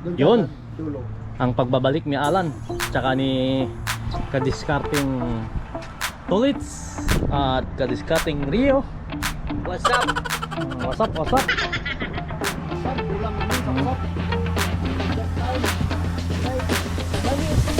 Doon Yun. Dulo. ang pagbabalik ni Alan tsaka ni kadiskarting Tulits at kadiskarting Rio What's up? what's up what's up Saan? Kulang kami sa kusap. Just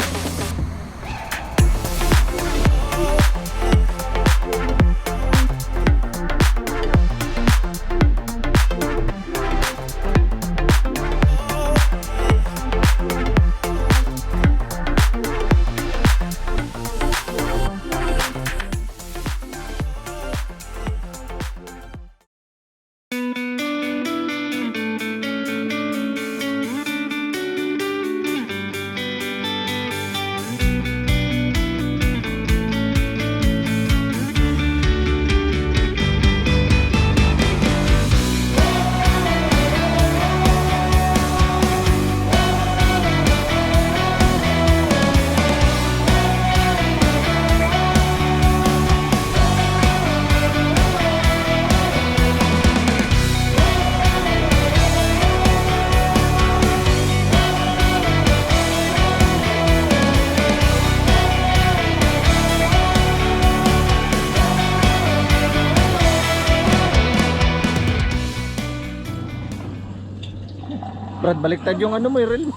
Brad baliktad yung ano mo Irel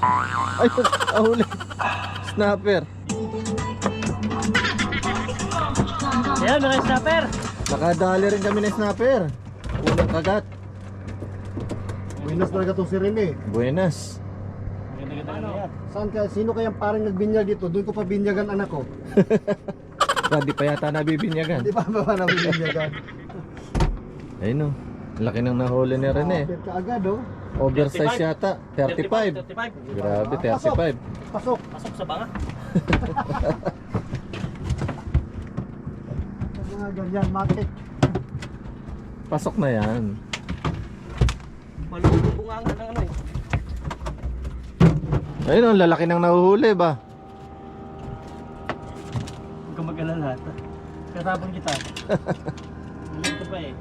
ay ahuli snapper Ayan, mga snapper. nakadali rin kami ng snapper unang kagat Buenas talaga itong si Rene. buenas Ano? Saan ka? Sino kayang parang nagbinyag dito? Doon ko pa binyagan anak ko. Brad di pa yata nabibinyagan Di ba ba ba namin binyagan? ayun o laki ng nahuli ni Rene Kapit ka agad oh. Oversize yata 35 35. grabe 35 Pasok. Pasok sa banga. Mga ganyan, matik. pasok na yan Malubungangan ng ano eh. ayun o lalaki ng nahuhuli ba Huwag kang mag-alala. Kasabang kita. Nalito pa eh.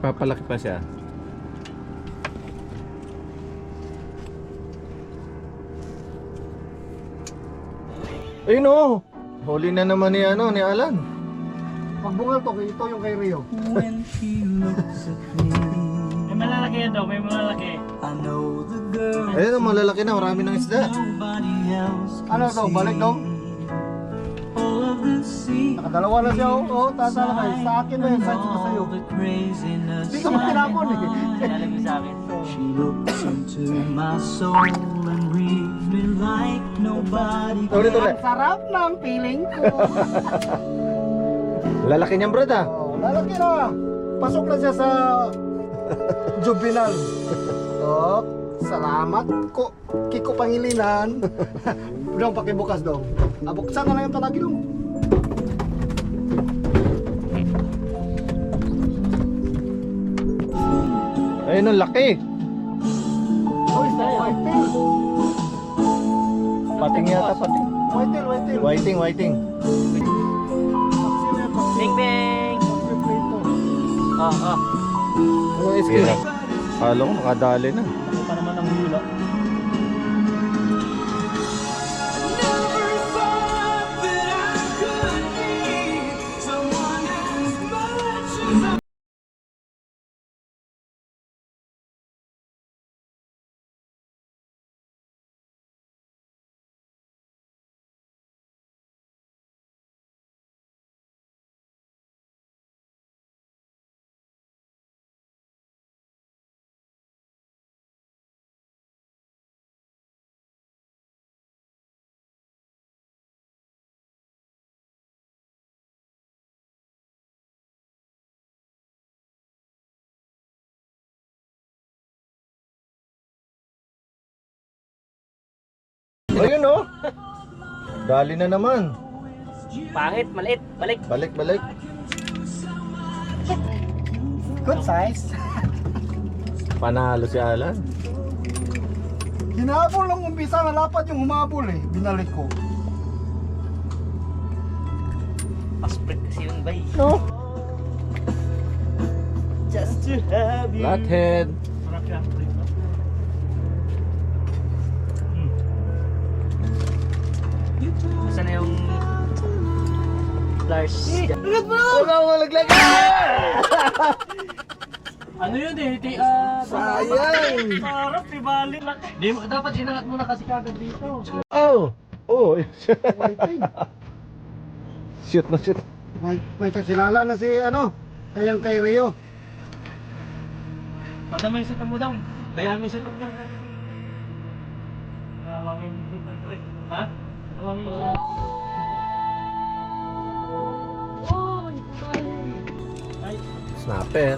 papalaki pa siya ayun o huli na naman ni ano ni Alan Pagbungal to, ito yung kay Rio. May malalaki yan daw, may malalaki. ayun o malalaki na marami ng isda Ano to? Balik dong? Nakadalawa na siya oh. Oh, tatala kayo. Sa akin na yun, size ko sa'yo. Hindi ka mo tinapon eh. Alam mo sa akin. She looks into my soul and like nobody ulit ulit Ang sarap ng feeling ko. lalaki niyang brad ah oh, lalaki na. Pasok na siya sa juvenile. Oh, salamat ko. Kiko Pangilinan. Dong, pakibukas dong. Abuksan na lang yung talagi dong. ayun o laki Oh, is that? Pating yata pating whiting whiting yan, paksiw. Bing bing! Ah, ah. ano iski Kala ko makadali na Ako pa naman ang hula. Ayun o dali na naman Pangit, maliit, balik. balik balik Good size. panalo si Alan Hinabol ng umpisa, nalapat yung humabol eh. Binalik ko. Paspread kasi yun, bay. no Just to have you. flathead Sarap Lars. Wala mo laglag! Ano yun eh? Di, ah... Sayang! Sarap, ibali lang. Di mo, dapat sinangat mo na kasi kagad dito. Oh! Oh! shoot na shoot. May, may kasilala na si ano, kayang kay Rio. Pata may setup mo daw. Kaya mo. Awangin Ha? Snapper.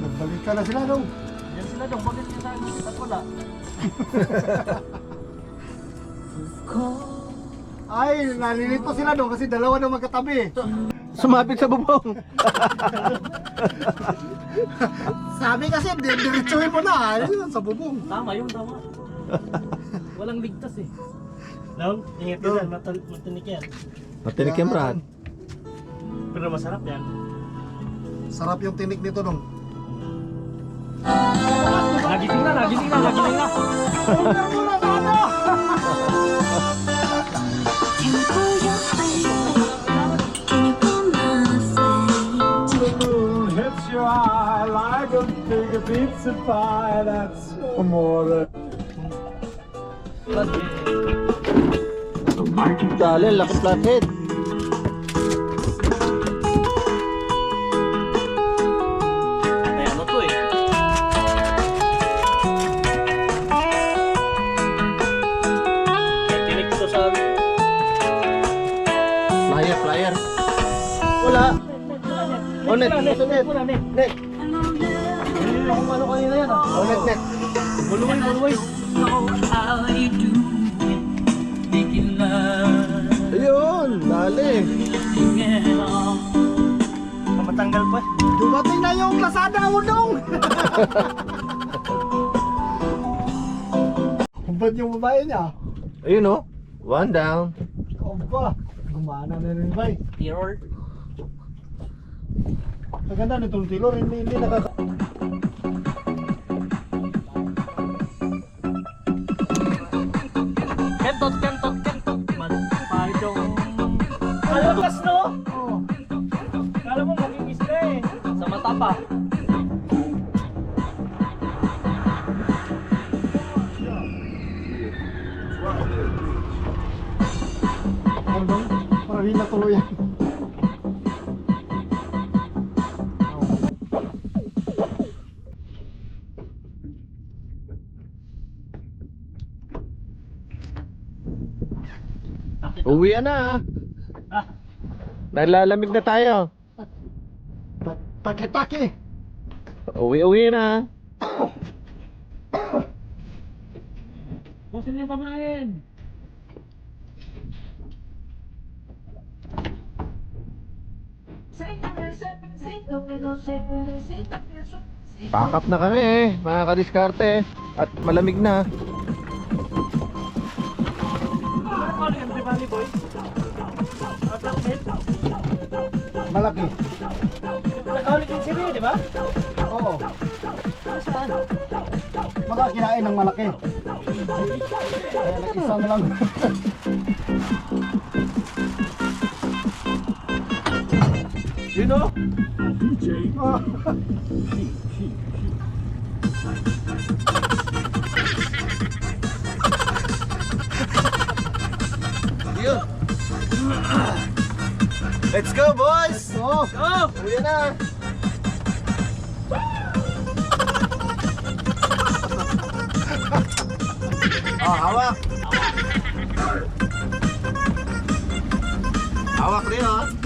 Nagbalik ka na sila dong. Yan sila dong, bakit yung sabi? Ba't wala? Ay, nalilito sila dong kasi dalawa na magkatabi. Sumabit sa bubong. Sabi kasi, di- diretsuhin mo na. Ayun, sa bubong. Tama yun, tama. Walang ligtas eh. Dong, ingat ka dyan, matal- matinik yan. Matinik yan, Brad. Pero masarap yan. Sarap yung tinik nito dong. Nagising na, nagising na, nagising na. Hits your eye like a big pizza pie. That's amore. Dali, laki flathead. Ano eh? Wala. Oh, net. Net, net. Net. Na kung ano kanina yan. Oh, net, net. Buluway, buluway. How you do it? Making love, Ayun, dali. Matanggal pa. Dumating na yung Lazada mo dong. Ba't yung babae niya? Ayun oh. One down. Aba, gumana na rin ba Error. Ang ganda nitong tilor, hindi, hindi nakaka... Kentot, kentot, kentot. Pahit yung... Malakas no? Kala mo maging isda eh. Sa mata pa. ano dong? Parang hindi natuloy yan. Uwi na. Ah, Nalalamig na tayo. Ta- Taki-taki. Uwi-uwi na. sino yung pamain? Pack up na kami eh, mga kadiskarte. At malamig na. Tribali boy? Malaki. Nakaulit yung siri, di ba? Oo. Saan? Baka kinain ng malaki. Kaya nag-isa na lang. Yun o. yun. Let's go, boys! Let's go! Go! Uwi na! oh, hawak! Hawak rin, oh.